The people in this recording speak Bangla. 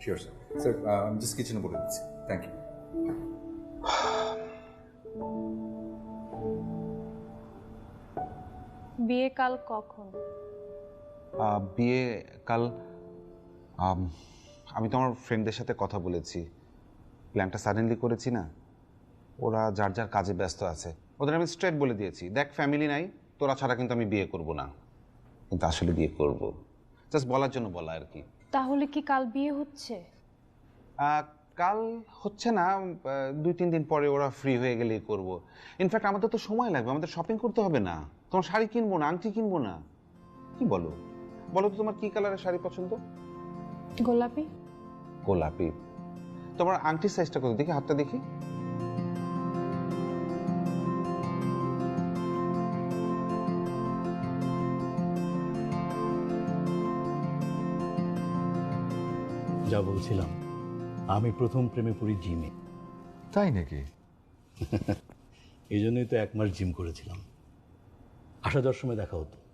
শিওর স্যার স্যার আমি জাস্ট কিচেনে বলে দিচ্ছি থ্যাংক ইউ বিয়ে কাল কখন? বিয়ে কাল আম, আমি তো আমার ফ্রেন্ডদের সাথে কথা বলেছি। প্ল্যানটা সাডেনলি করেছি না। ওরা যার যার কাজে ব্যস্ত আছে। ওদের আমি স্ট্রেট বলে দিয়েছি। দেখ ফ্যামিলি নাই তোরা ছাড়া কিন্তু আমি বিয়ে করব না। কিন্তু আসলে বিয়ে করব। জাস্ট বলার জন্য বলা আর কি। তাহলে কি কাল বিয়ে হচ্ছে? কাল হচ্ছে না দুই তিন দিন পরে ওরা ফ্রি হয়ে গেলেই করব। ইনফ্যাক্ট আমাদের তো সময় লাগবে আমাদের শপিং করতে হবে না। তোমার শাড়ি কিনবো না আংটি কিনবো না। কি বলো? বলো তো তোমার কি কালারের শাড়ি পছন্দ? গোলাপি। গোলাপি। তোমার আংটির সাইজটা কত? দেখি হাতটা দেখি। যা বলছিলাম। আমি প্রথম প্রেমে পড়ি জিমে। তাই নাকি? এই জন্যই তো এক মাস জিম করেছিলাম। আসা যাওয়ার সময় দেখা হতো।